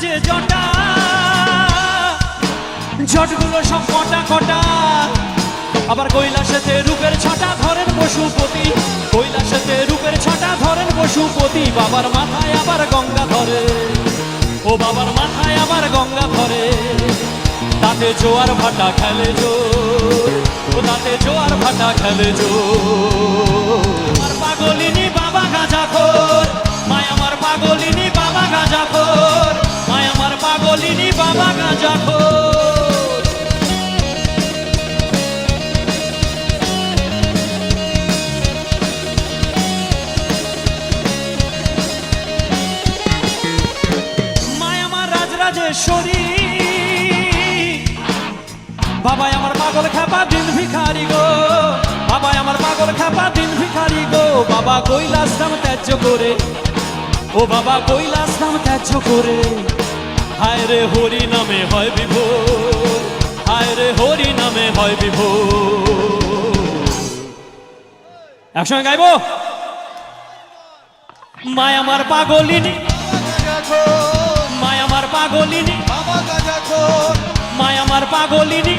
যে জটা। জটগুলো সব কটা কটা। আবার কৈলাসেতে রূপের ছটা ধরেন পশুপতি কৈলাসেতে রূপের ছটা ধরেন পশুপতি বাবার মাথায় আবার গঙ্গা ধরে। ও বাবার মাথায় আবার গঙ্গা ধরে। তাতে জোয়ার ভাটা খেলে জোর। ও তাতে জোয়ার ভাটা খেলে জোর। আমার পাগলিনী বাবা গাঁজা খোর। পাগলিনী বাবা গাঁজা খোর মায় আমার পাগল খাপা দিন ভিখারি গো। বাবাই আমার পাগল খাপা দিন ভিখারি গো। বাবা কৈলাস নাম ত্যায্য করে। ও বাবা কৈলাস নাম ত্যায্য করে। হায় রে হরি নামে হয় বিভোর হায় রে হরি নামে হয় বিভোর একসঙ্গে গাইব? মায় আমার পাগলিনী মায় আমার পাগলিনী মায় আমার পাগলিনী